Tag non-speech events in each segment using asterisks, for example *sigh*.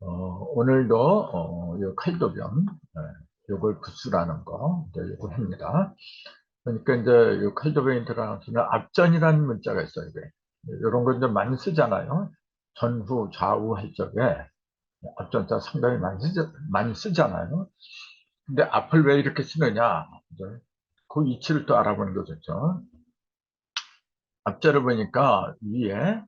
어, 오늘도 어, 요 칼도변 네, 요걸 구수라는 거 요걸 합니다. 그러니까 이제 요 칼도변이 들어가서는 앞전이라는 문자가 있어요. 이게. 이런 거 이제 많이 쓰잖아요. 전후 좌우 할 적에 앞전자 상당히 많이, 쓰, 많이 쓰잖아요. 근데 앞을 왜 이렇게 쓰느냐? 그 이치를 또 알아보는 게 좋죠. 앞자를 보니까 위에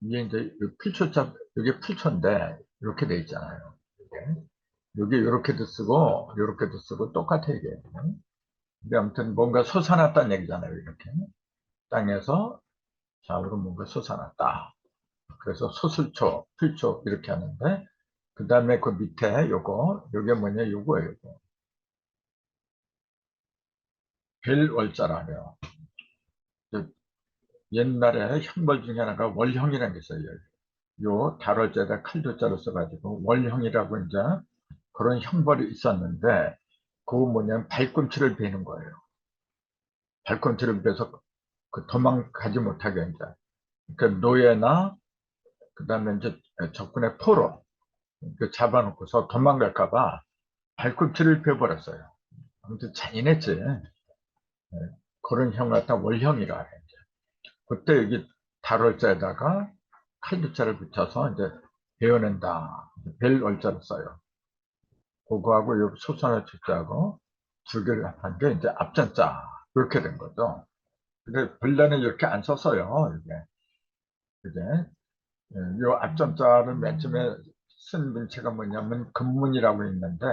위에 이제 필초자 이게 필초인데 이렇게 돼 있잖아요. 이게. 이렇게도 쓰고 이렇게도 쓰고 똑같아 이게. 근데 아무튼 뭔가 솟아났다는 얘기잖아요. 이렇게 땅에서 좌우로 뭔가 솟아났다. 그래서 소술초, 필초 이렇게 하는데 그 다음에 그 밑에 요거 요게 뭐냐 요거예요. 요거. 벨월자라요. 옛날에 형벌 중에 하나가 월형이라는 게 있어요. 요 달월자에다 칼도자로 써가지고 월형이라고 이제 그런 형벌이 있었는데 그 뭐냐면 발꿈치를 베는 거예요. 발꿈치를 베서 그 도망가지 못하게 이제 그 노예나 그 다음에 이제 적군의 포로 그 잡아놓고서 도망갈까봐 발꿈치를 베버렸어요. 아무튼 잔인했지. 네, 그런 형 같은 월형이라 해. 그때 여기 달월자에다가 칼두자를 붙여서 이제 베어낸다. 벨 월자를 써요. 그거하고 여기 소선의 주자하고 두 개를 합한 게 이제 앞전자. 이렇게 된 거죠. 근데 본래는 이렇게 안 썼어요. 이게. 그게. 예, 요 앞전자를 맨 처음에 쓴 문체가 뭐냐면 금문이라고 있는데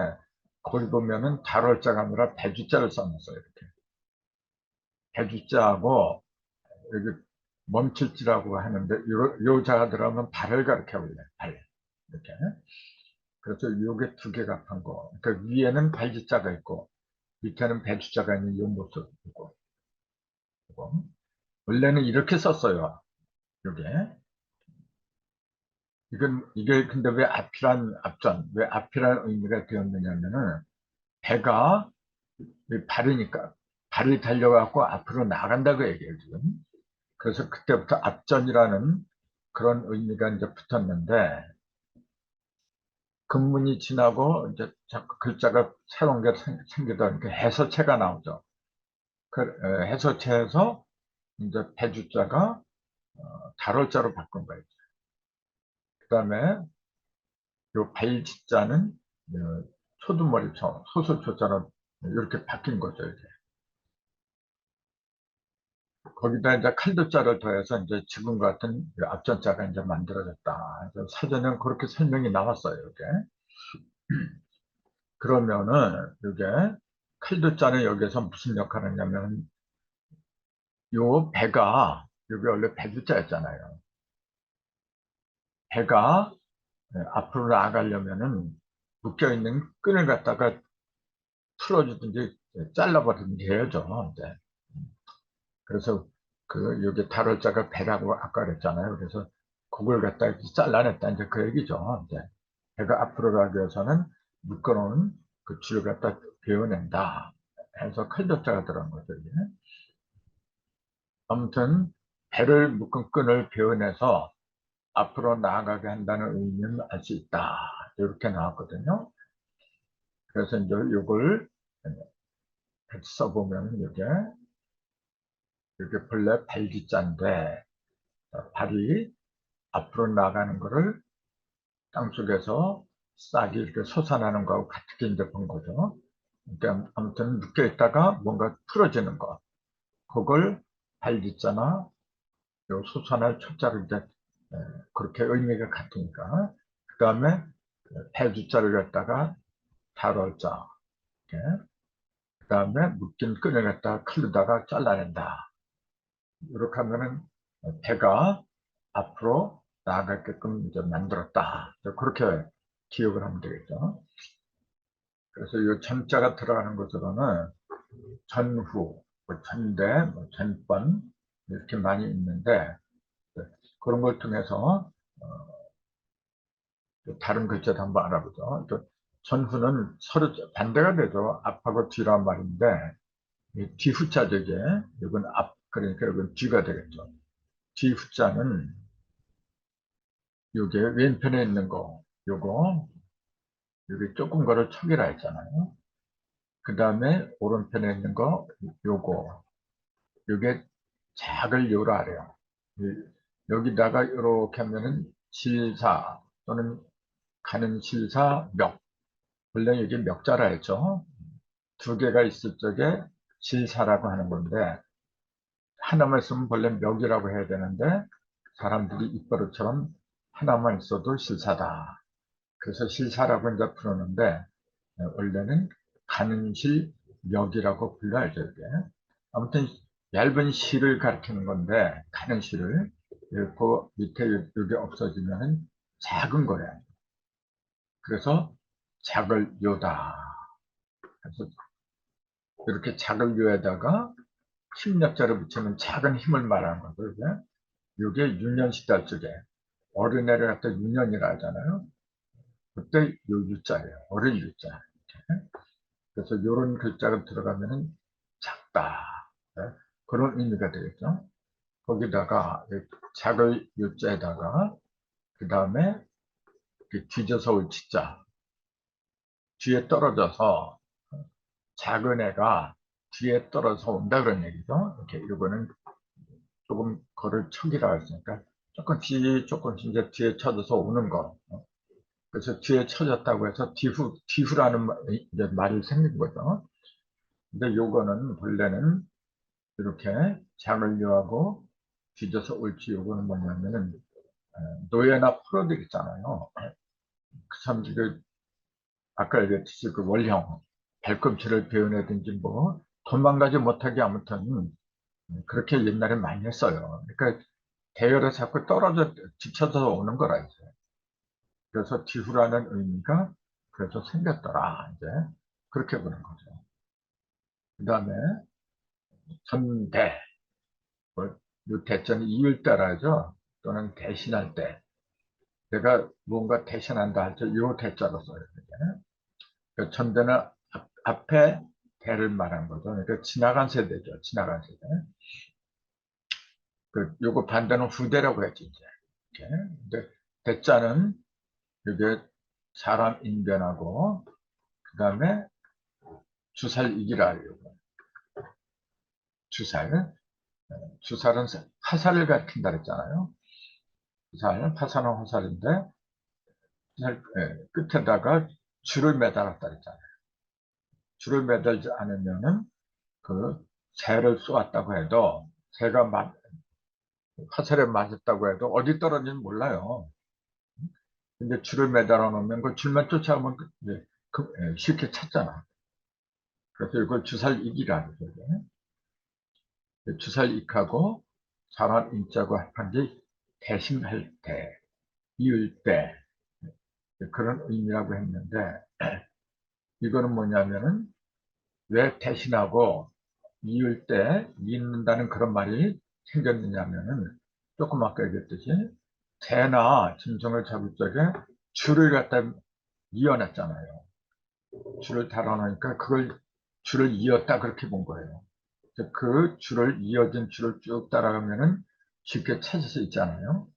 거기 보면은 달월자가 아니라 배주자를 써놨어요. 이렇게. 배주자하고 여기 멈출지라고 하는데 요, 요 자가 들어가면 발을 가르켜 볼래 발 이렇게. 그래서 요게 두 개가 합한 거. 그러니까 위에는 발지자가 있고 밑에는 배주자가 있는 요 모습이고 원래는 이렇게 썼어요 요게. 이건 이게 근데 왜 앞이란 앞전 왜 앞이란 의미가 되었느냐면은 배가 발이니까 발이 달려갖고 앞으로 나간다고 얘기해요 지금 그래서 그때부터 앞전이라는 그런 의미가 이제 붙었는데 근문이 지나고 이제 자꾸 글자가 새로운 게 생기다 보니까 해서체가 나오죠. 그 해서체에서 이제 배주자가 어, 달월자로 바꾼 거예요. 그 다음에 요 발지자는 어, 초두머리처 소설초자로 이렇게 바뀐 거죠. 이제. 거기다 이제 칼도자를 더해서 이제 지금 같은 앞전자가 이제 만들어졌다. 사전에는 그렇게 설명이 나왔어요, 이게. *clears throat* 그러면은, 이게, 칼도자는 여기서 무슨 역할을 하냐면, 요 배가, 여기 원래 배두자였잖아요. 배가 예, 앞으로 나아가려면은 묶여있는 끈을 갖다가 풀어주든지 잘라버리든지 해야죠. 이제. 그래서 그 여기 달월자가 배라고 아까 그랬잖아요. 그래서 그걸 갖다 잘라냈다 이제 그 얘기죠. 이제 배가 앞으로 가기 위해서는 묶어놓은 그 줄을 갖다 베어낸다. 해서 칼덕자가 들어간 거죠. 이게. 아무튼 배를 묶은 끈을 베어내서 앞으로 나아가게 한다는 의미는 알 수 있다. 이렇게 나왔거든요. 그래서 이제 이걸 같이 써보면 이게 이렇게 본래 발기자인데 발이 앞으로 나가는 거를 땅속에서 싹이 이렇게 솟아나는 거하고 같게 이제 본 거죠. 그러니까 아무튼 묶여 있다가 뭔가 풀어지는 거. 그걸 발기자나 요 솟아날 초자를 이제 그렇게 의미가 같으니까. 그 다음에 배주자를 갖다가 다뤄자. 그 다음에 묶인 끈을 갖다가 칼로다가 잘라낸다. 이렇게 하면은 배가 앞으로 나아가게끔 이제 만들었다. 그렇게 기억을 하면 되겠죠. 그래서 이 전자가 들어가는 것으로는 전후, 뭐 전대, 뭐 전번 이렇게 많이 있는데 그런 걸 통해서 어, 다른 글자도 한번 알아보죠. 전후는 서로 반대가 되죠. 앞하고 뒤란 말인데 뒤후자죠 이게. 이건 앞 그러니까 이건 뒤가 되겠죠. 뒤 후자는 요게 왼편에 있는 거, 요거, 여기 조금 거를 척이라 했잖아요. 그 다음에 오른편에 있는 거, 요거, 요게 작을 요라 하래요. 이- 여기다가 이렇게 하면은 실사 또는 가는 실사 멱. 원래 이게 멱자라 했죠. 두 개가 있을 적에 실사라고 하는 건데 하나만 있으면 본래 멱이라고 해야 되는데 사람들이 입버릇처럼 하나만 있어도 실사다. 그래서 실사라고 이제 부르는데 에, 원래는 가는 실 멱이라고 불러야죠 이게. 아무튼 얇은 실을 가리키는 건데 가는 실을 이렇게 밑에 여기 없어지면은 작은 거예요. 그래서 작을 요다. 그래서 이렇게 작을 요에다가 힘력자를 붙이면 작은 힘을 말하는 거죠. 이게. 이게 유년시달 쪽에 어린애를 갖다 유년이라 하잖아요. 그때 요 유자예요. 어린 유자. 이렇게. 그래서 이런 글자가 들어가면은 작다. 네? 그런 의미가 되겠죠. 거기다가 이 작을 유자에다가 그 다음에 뒤져서 올 치자 뒤에 떨어져서 작은 애가 뒤에 떨어져 온다 그런 얘기죠. 이렇게 이거는 조금 거를 척이라 했으니까 조금 뒤 조금씩 이제 뒤에 쳐져서 오는 거. 그래서 뒤에 쳐졌다고 해서 뒤후 뒤후라는 말- 이제 말이 생긴 거죠. 근데 요거는 본래는 이렇게 작을 요하고 뒤져서 옳지 요거는 뭐냐면은 어, 노예나 포로들 있잖아요. 그 사람들이 아까 얘기했듯이 그 원형 발꿈치를 베어내든지 뭐 도망가지 못하게 아무튼 음, 그렇게 옛날에 많이 했어요. 그러니까 대열에 자꾸 떨어져 지쳐서 오는 거라 이제. 그래서 뒤후라는 의미가 그래서 생겼더라 이제 그렇게 보는 거죠. 그 다음에 전대 뭐, 요 대전이 이을 때라죠. 또는 대신할 때 내가 뭔가 대신한다 할때요 대자로 써요. 그 전대는 앞, 앞에 대를 말한 거죠. 그러니까 지나간 세대죠. 지나간 세대. 그 요거 반대는 후대라고 했지 이제. 이렇게. 근데 대자는 이게 사람 인변하고 그 다음에 주살 이기라 요거. 주살. 주살은 화살을 가리킨다 그랬잖아요. 주살, 화살은 화살인데 주살, 예, 끝에다가 줄을 매달았다 그랬잖아요. 줄을 매달지 않으면은 그 새를 쏘았다고 해도 새가 맞, 화살에 맞았다고 해도 어디 떨어지는지 몰라요. 근데 줄을 매달아 놓으면 그 줄만 쫓아오면 그- 이제 그- 예, 쉽게 찾잖아. 그래서 이걸 주살익이라 그러죠. 이게. 주살익하고 사람 인자고 합한 게 대신할 때, 이을 때 그런 의미라고 했는데 *clears throat* 이거는 뭐냐면은 왜 대신하고 이을 때 잊는다는 그런 말이 생겼느냐면은 조금 아까 얘기했듯이 새나 짐승을 잡을 적에 줄을 갖다 이어놨잖아요. 줄을 달아놓으니까 그걸 줄을 이었다 그렇게 본 거예요. 그 줄을 이어진 줄을 쭉 따라가면은 쉽게 찾을 수 있잖아요.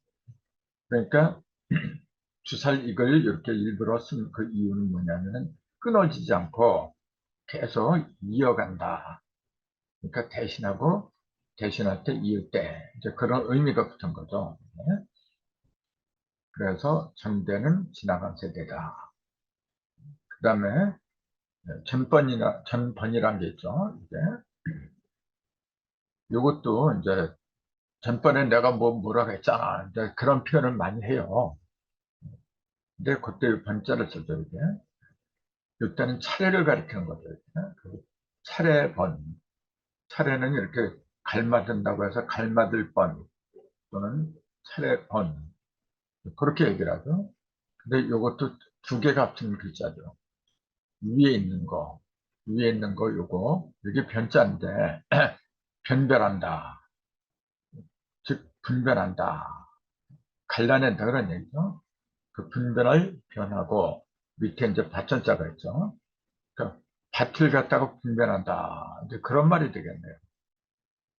그러니까 *clears throat* 주살익을 이렇게 일부러 쓴 그 이유는 뭐냐면은 끊어지지 않고 계속 이어간다. 그러니까 대신하고 대신할 때 이을 때 이제 그런 의미가 붙은 거죠. 네. 그래서 전대는 지나간 세대다. 그 다음에 전번이나 전번이란 게 있죠. 이제 이것도 이제 전번에 내가 뭐 뭐라고 했잖아. 이제 그런 표현을 많이 해요. 근데 그때 번자를 쓰죠 이게. 이때는 차례를 가리키는 거죠. 이렇게. 그 차례 번. 차례는 이렇게 갈맞은다고 해서 갈맞을 번 또는 차례 번 그렇게 얘기를 하죠. 근데 이것도 두 개가 합친 글자죠. 위에 있는 거, 위에 있는 거 요거 이게 변자인데 *clears throat* 변별한다. 즉 분별한다. 갈라낸다 그런 얘기죠. 그 분별을 변하고 밑에 이제 받전자가 있죠. 그러니까 밭을 갖다가 분별한다. 이제 그런 말이 되겠네요.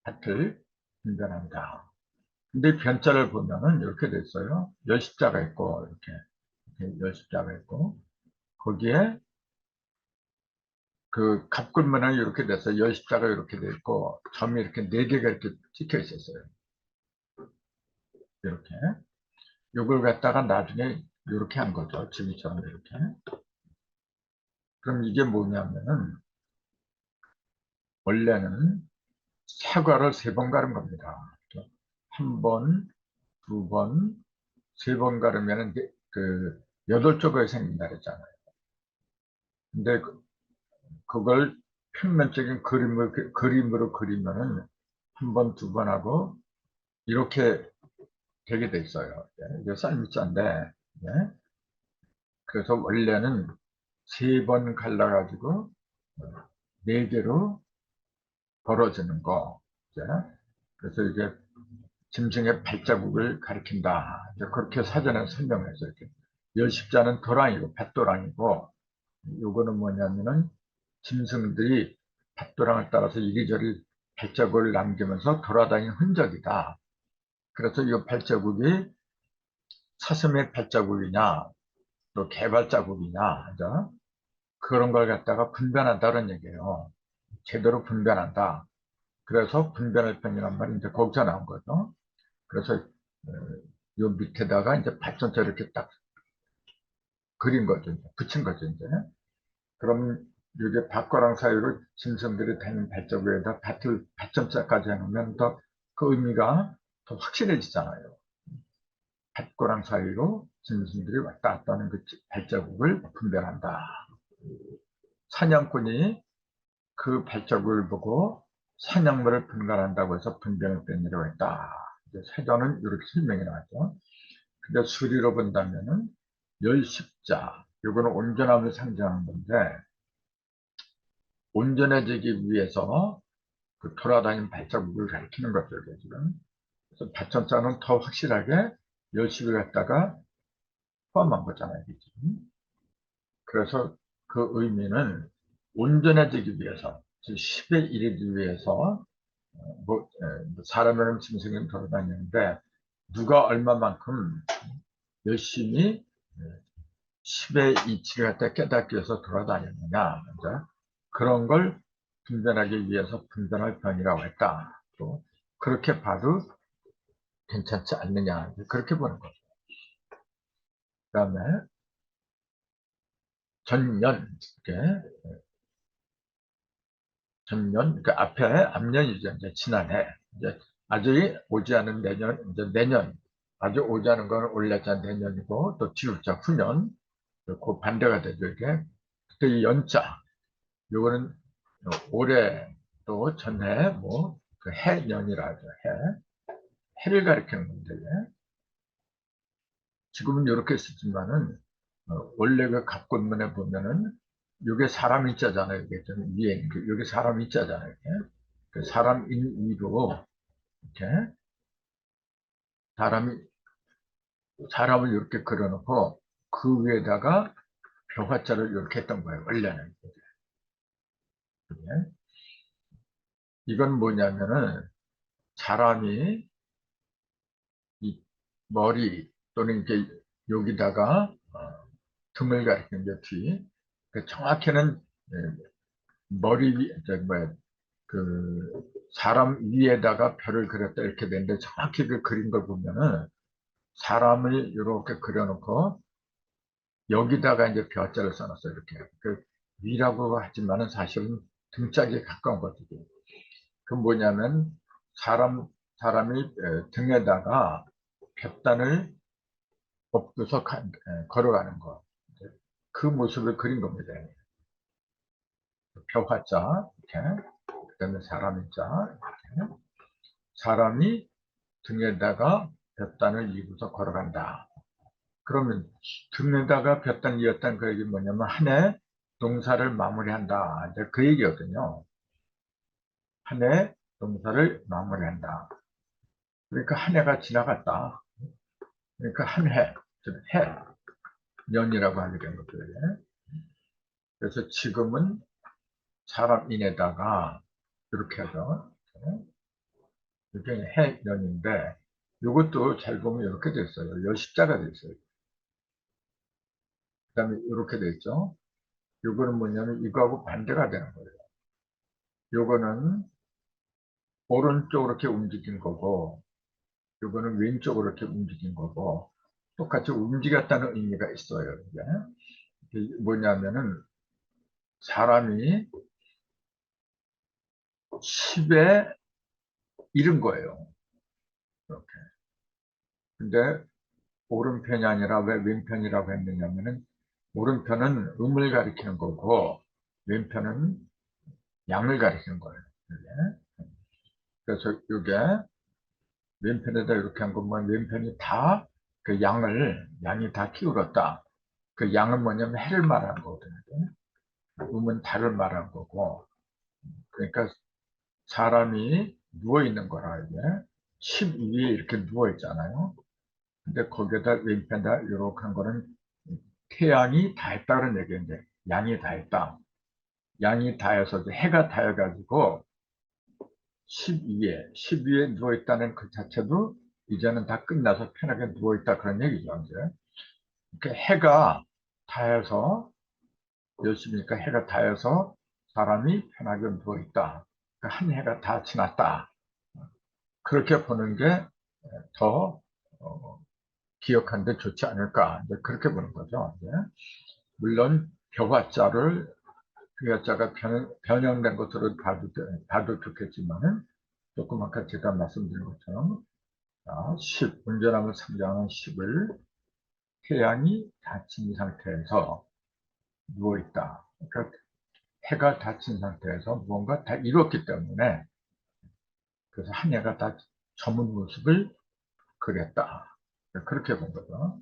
밭을 분별한다. 근데 변자를 보면은 이렇게 됐어요. 열십자가 있고, 이렇게. 이렇게 열십자가 있고, 거기에 그 갑근문은 이렇게 됐어요. 열십자가 이렇게 돼 있고, 점이 이렇게 네 개가 이렇게 찍혀 있었어요. 이렇게. 이걸 갖다가 나중에 이렇게 한 거죠. 지금처럼 이렇게. 그럼 이게 뭐냐면은, 원래는 사과를 세 번 가른 겁니다. 한 번, 두 번, 세 번 가르면 그 여덟 쪽이 생긴다 그랬잖아요. 근데 그- 그걸 평면적인 그림을 그- 그림으로 그리면은 한 번, 두 번 하고 이렇게 되게 돼 있어요. 예, 이게 쌀미자인데 예. 그래서 원래는 세 번 갈라가지고 네 개로 벌어지는 거. 예. 그래서 이게 짐승의 발자국을 가리킨다. 이제 그렇게 사전에 설명해서 이렇게 열 십자는 도랑이고 밭도랑이고 요거는 뭐냐면은 짐승들이 밭도랑을 따라서 이리저리 발자국을 남기면서 돌아다니는 흔적이다. 그래서 이 발자국이 사슴의 발자국이냐 또 개발자국이냐 그죠? 그런 걸 갖다가 분별한다는 얘기예요. 제대로 분별한다. 그래서 분별할 편이란 말이 이제 거기서 나온 거죠. 그래서 어, 요 밑에다가 이제 발전자 이렇게 딱 그린 거죠. 이제. 붙인 거죠. 이제. 그럼 이게 밭과랑 사이로 짐승들이 다니는 발자국에다 밭을 발전자까지 해놓으면 더 그 의미가 더 확실해지잖아요. 밭과랑 사이로 짐승들이 왔다 갔다 하는 그 발자국을 분별한다. 사냥꾼이 그 발자국을 보고 사냥물을 분간한다고 해서 분별을 뺀이라고 했다. 이제 사전은 이렇게 설명이 나왔죠. 근데 수리로 본다면은 열십자, 이거는 온전함을 상징하는 건데, 온전해지기 위해서 그 돌아다니는 발자국을 가리키는 거죠, 지금. 그래서 발전자는 더 확실하게 열십을 갖다가 포함한 거잖아요, 지금. 그래서 그 의미는 온전해지기 위해서, 즉 10에 이르기 위해서 어, 뭐, 에, 뭐 사람이라는 짐승은 돌아다니는데 누가 얼마만큼 열심히 10의 이치를 갖다 깨닫기 위해서 돌아다녔느냐 그런 걸 분별하기 위해서 분별할 편이라고 했다. 또 그렇게 봐도 괜찮지 않느냐 그렇게 보는 거죠. 그 다음에 전년 이렇게 전년, 그 앞에 앞년이죠. 이제 지난해. 이제 아직 오지 않은 내년, 이제 내년. 아직 오지 않은 건 올해자 내년이고, 또 뒤울자 후년. 그 반대가 되죠. 이게. 그때 이 연자. 요거는 올해 또 전해, 뭐, 그 해년이라 하죠. 해. 해를 가리키는 건데, 지금은 이렇게 쓰지만은, 어, 원래 그 갑군문에 보면은, 요게 사람 인자잖아요. 이게 좀 위에, 그 요게 사람 인자잖아요. 이렇게. 그 사람 인 위로, 이렇게. 사람이, 사람을 이렇게 그려놓고, 그 위에다가 벼화자를 이렇게 했던 거예요. 원래는. 이게. 이건 뭐냐면은, 사람이, 이 머리, 또는 이렇게 여기다가, 어, 등을 가리키는 게 뒤, 그 정확히는 예, 머리 위, 저 뭐야, 그 사람 위에다가 별을 그렸다 이렇게 되는데 정확히 그 그린 걸 보면은 사람을 이렇게 그려놓고 여기다가 이제 벼자를 써놨어요 이렇게 그 위라고 하지만은 사실은 등짝에 가까운 거거든요. 그 뭐냐면 사람 사람이 에, 등에다가 가- 에, 걸어가는 거. 그 모습을 그린 겁니다. 벼화자, 이렇게. 그 다음에 사람인자, 이렇게. 사람이 등에다가 볕단을 입고서 걸어간다. 그러면 등에다가 볕단 이었단 그 얘기 뭐냐면 한해 동사를 마무리한다. 이제 그 얘기거든요. 한해 동사를 마무리한다. 그러니까 한 해가 지나갔다. 그러니까 한 해, 즉 해, 년이라고 하게 된. 이게. 그래서 지금은 사람인에다가 이렇게 하죠. 이렇게 해, 년인데 이것도 잘 보면 이렇게 돼 있어요. 여십자가 돼 있어요. 그 다음에 이렇게 돼 있죠. 요거는 뭐냐면 이거하고 반대가 되는 거예요. 요거는 오른쪽으로 이렇게 움직인 거고, 요거는 왼쪽으로 이렇게 움직인 거고, 똑같이 움직였다는 의미가 있어요. 이게 뭐냐면은, 사람이 10에 잃은 거예요. 이렇게. 근데, 오른편이 아니라 왜 왼편이라고 했느냐면은, 오른편은 음을 가리키는 거고, 왼편은 양을 가리키는 거예요. 이게. 그래서 이게 왼편에다 이렇게 한 것만 왼편이 다 그 양을 양이 다 키울었다. 그 양은 뭐냐면 해를 말하는 거거든요. 음은 달을 말하는 거고 그러니까 사람이 누워 있는 거라 이게 10 위에 이렇게 누워 있잖아요. 근데 거기에다 왼편에다 이렇게 한 거는 태양이 다 했다는 얘기인데 양이 다 했다. 양이 다해서 해가 다해가지고 12에, 12에 누워있다는 그 자체도 이제는 다 끝나서 편하게 누워있다 그런 얘기죠, 이제. 그러니까 해가 다해서, 열심히니까 해가 다해서 사람이 편하게 누워있다. 그러니까 한 해가 다 지났다. 그렇게 보는 게 더, 어, 기억하는데 좋지 않을까. 이제 그렇게 보는 거죠. 이제. 물론, 벼화자를 벼자가 변형, 변형 된 것으로 봐도, 봐도 좋겠지만은, 조금 아까 제가 말씀드린 것처럼, 자, 10, 운전함을 상징하는 10을 태양이 닫힌 상태에서 누워있다. 그러니까 해가 닫힌 상태에서 무언가 다 이뤘기 때문에, 그래서 한 해가 다 저문 모습을 그렸다. 그렇게 본 거죠.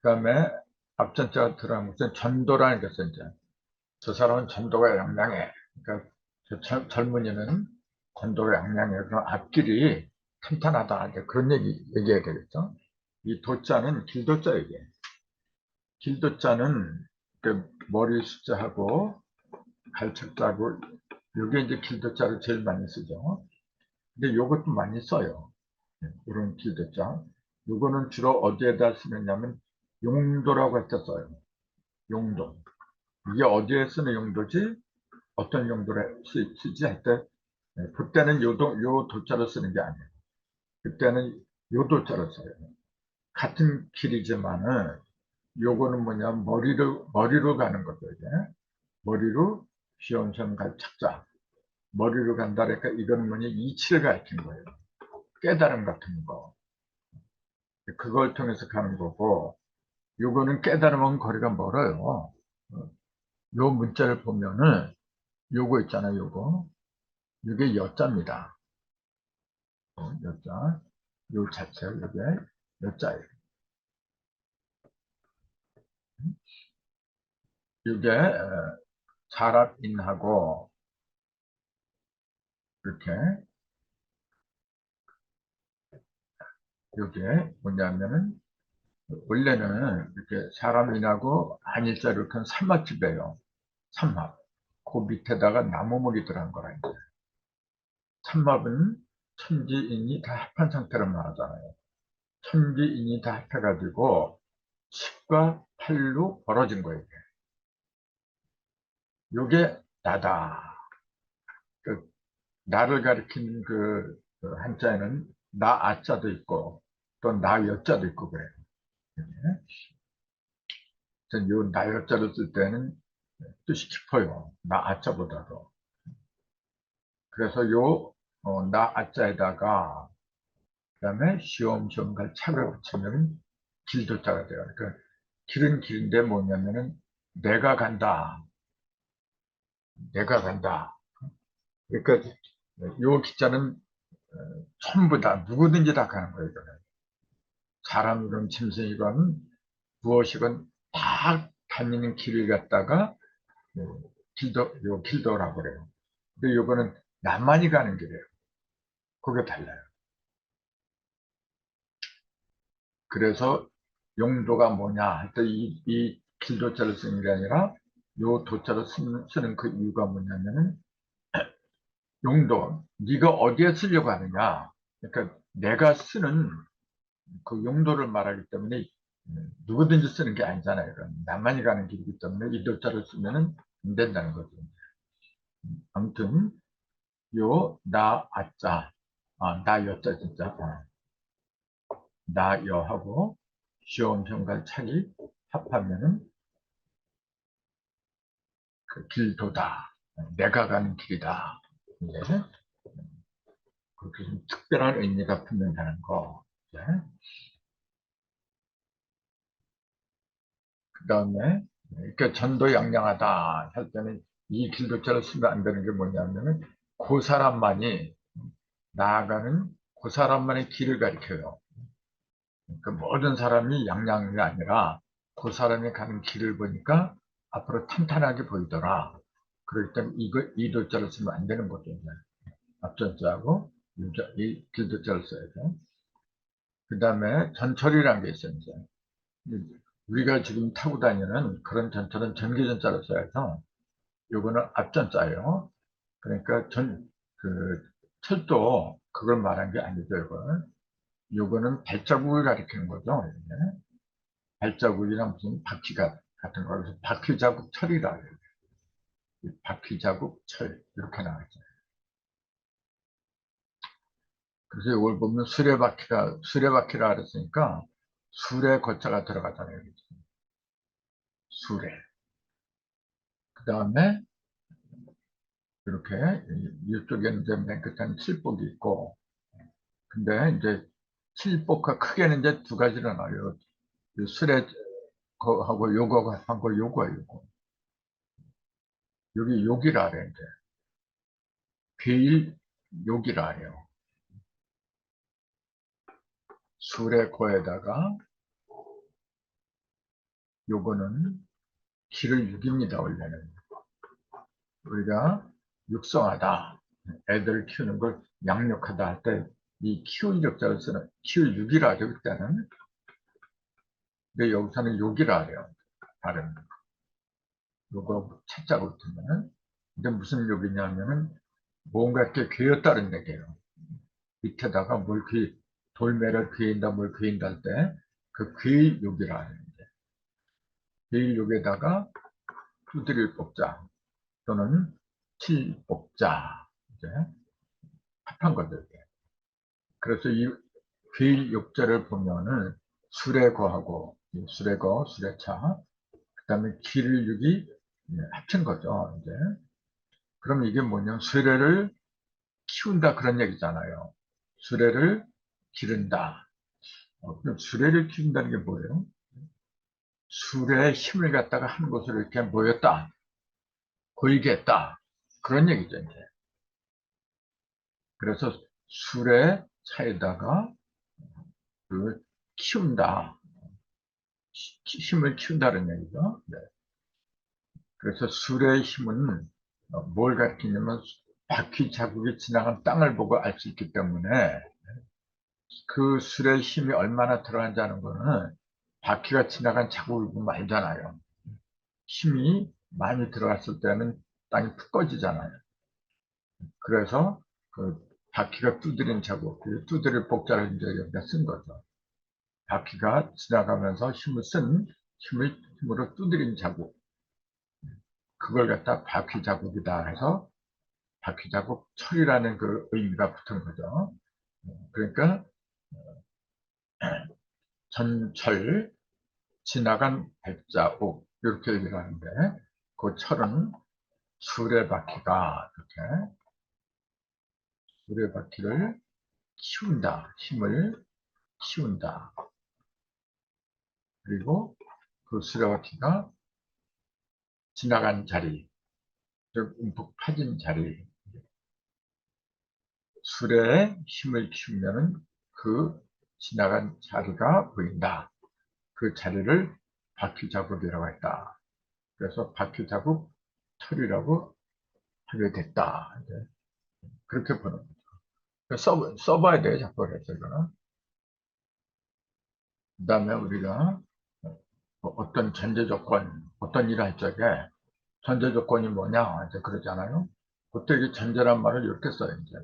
그 다음에 앞전자가 들어간 것은 전도라는 것은 이제 저 사람은 전도가 양양해. 그러니까 저 젊은이는 전도가 양양해. 그런 앞길이 탄탄하다. 이제 그런 얘기, 얘기해야 되겠죠. 이 도자는 길도자 얘기예요. 길도자는 그 머리 숫자하고 갈책자하고 이게 이제 길도자를 제일 많이 쓰죠. 근데 요것도 많이 써요. 이런 길도자. 요거는 주로 어디에다 쓰느냐면 용도라고 써요. 용도. 이게 어디에 쓰는 용도지? 어떤 용도로 쓰, 쓰지? 할 때, 네, 그때는 요, 도, 요 도자로 쓰는 게 아니에요. 그때는 요 도자로 써요. 같은 길이지만은, 요거는 뭐냐, 머리로, 머리로 가는 거죠, 이게. 머리로 시험시험 갈 착자. 머리로 간다, 그러니까 이건 뭐냐, 이치를 가르치는 거예요. 깨달음 같은 거. 그걸 통해서 가는 거고, 요거는 깨달음은 거리가 멀어요. 요 문자를 보면은 요거 있잖아요, 요거. 이게 여자입니다. 어, 여자. 요 자체가 이게 여자예요. 이게 사람인하고 이렇게 이게 뭐냐면은 원래는 이렇게 사람인하고 한일자 이렇게 한 삼합집이에요. 삼합. 그 밑에다가 나무물이 들어간 거라 이제. 삼합은 천지인이 다 합한 상태로 말하잖아요. 천지인이 다 합해가지고 10과 8로 벌어진 거예요. 요게 나다. 그 나를 가리키는 그, 그 한자에는 나 아자도 있고 또 나 여자도 있고 그래요. 요 나열자를 쓸 때는 뜻이 깊어요. 나 아자보다도. 그래서 요, 어, 나 아자에다가, 그 다음에 시험 시험 갈 차를 붙이면 길도 자가 돼요. 그러니까 길은 길인데 뭐냐면은 내가 간다. 내가 간다. 그러니까 요 기자는 어, 전부 다 누구든지 다 가는 거예요. 사람이건 짐승이건 무엇이건 다 다니는 길을 갖다가 뭐 길도, 요 길도라고 그래요. 근데 요거는 나만이 가는 길이에요. 그게 달라요. 그래서 용도가 뭐냐 할때 이, 이 길도자를 쓰는 게 아니라 요 도자를 쓰는, 쓰는 그 이유가 뭐냐면은 *clears throat* 용도 네가 어디에 쓰려고 하느냐 그러니까 내가 쓰는 그 용도를 말하기 때문에 음, 누구든지 쓰는 게 아니잖아요. 나만이 가는 길이기 때문에 이 도자를 쓰면은 안 된다는 거죠. 음, 아무튼 요, 나, 아자, 아, 나, 여자, 진짜, 어. 나, 여하고 귀여운 형과 차이 합하면은 그 길도다. 내가 가는 길이다. 이제 그렇게 좀 특별한 의미가 붙는다는 거. 이제. 그 다음에 이렇게 전도 양양하다 할 때는 이 길도자를 쓰면 안 되는 게 뭐냐면은 그 사람만이 나아가는 그 사람만의 길을 가리켜요. 그 모든 사람이 양양이 아니라 그 사람이 가는 길을 보니까 앞으로 탄탄하게 보이더라. 그렇기 때문에 이거, 이 도자를 쓰면 안 되는 거죠. 앞전자하고 이 길도자를 써야 돼. 그 다음에 전철이라는 게 있어요. 우리가 지금 타고 다니는 그런 전철은 전기전자로 써야죠. 요거는 앞전자예요. 그러니까 전, 그, 철도, 그걸 말한 게 아니죠, 이거는. 요거는 발자국을 가리키는 거죠. 이게. 발자국이나 무슨 바퀴가 같은 거. 그래서 바퀴자국 철이라. 바퀴자국 철. 이렇게 나와있죠. 그래서 이걸 보면 수레바퀴라, 수레바퀴라 그랬으니까 수레 거자가 들어가잖아요. 수레. 그 다음에 이렇게 이쪽에는 이제 맨 끝에는 칠복이 있고 근데 이제 칠복과 크게는 이제 두 가지로 나요. 수레 하고 요거가 한거 요거야 요거. 여기 욕이라 그래 이제 비일 욕이라 해요. 수레 코에다가 요거는 길을 육입니다 원래는 우리가 육성하다. 애들을 키우는 걸 양육하다 할 때 이 키울 적자를 쓰는 키울 육이라 하죠 그때는. 근데 여기서는 욕이라 해요. 발음. 요거 찾자고 붙으면. 근데 무슨 욕이냐면은 뭔가 이렇게 괴였다는 얘기예요. 밑에다가 뭘 귀, 돌매를 귀인다, 뭘 귀인다 할 때 그 귀욕이라 하는데 귀욕에다가 두드릴 법자 또는 칠복자 이제 합한. 이게. 그래서 이 귀일육자를 보면은 수레거하고 수레거, 수레차, 그 다음에 길육이 합친 거죠. 이제 그럼 이게 뭐냐? 수레를 키운다 그런 얘기잖아요. 수레를 기른다. 어, 그럼 수레를 키운다는 게 뭐예요? 수레의 힘을 갖다가 한 곳으로 이렇게 모였다. 보이게 했다. 그런 얘기죠, 이제. 그래서 술의 차에다가 그 키운다. 힘을 키운다는 얘기죠. 네. 그래서 술의 힘은 뭘 가리키냐면 바퀴 자국이 지나간 땅을 보고 알 수 있기 때문에 그 술의 힘이 얼마나 들어간지 아는 거는 바퀴가 지나간 자국을 보면 알잖아요. 힘이 많이 들어갔을 때는 땅이 푹 꺼지잖아요. 그래서 그 바퀴가 두드린 자국, 그 두드릴 복자를 이제 여기다 쓴 거죠. 바퀴가 지나가면서 힘을 쓴 힘을 힘으로 두드린 자국. 그걸 갖다 바퀴 자국이다 해서 바퀴 자국 철이라는 그 의미가 붙은 거죠. 그러니까 전철 지나간 백자옥 이렇게 얘기를 하는데 그 철은 수레바퀴가 이렇게 수레바퀴를 키운다. 힘을 키운다. 그리고 그 수레바퀴가 지나간 자리, 즉 움푹 파진 자리, 수레의 힘을 키우면 그 지나간 자리가 보인다. 그 자리를 바퀴 자국이라고 했다. 그래서 바퀴 자국 털이라고 하게 됐다. 그렇게 보는 거죠. 써, 써봐야 돼, 자꾸 그래서 이거는. 그 다음에 우리가 뭐 어떤 전제 조건, 어떤 일을 할 적에 전제 조건이 뭐냐, 이제 그러잖아요. 그때 이 전제란 말을 이렇게 써요, 이제.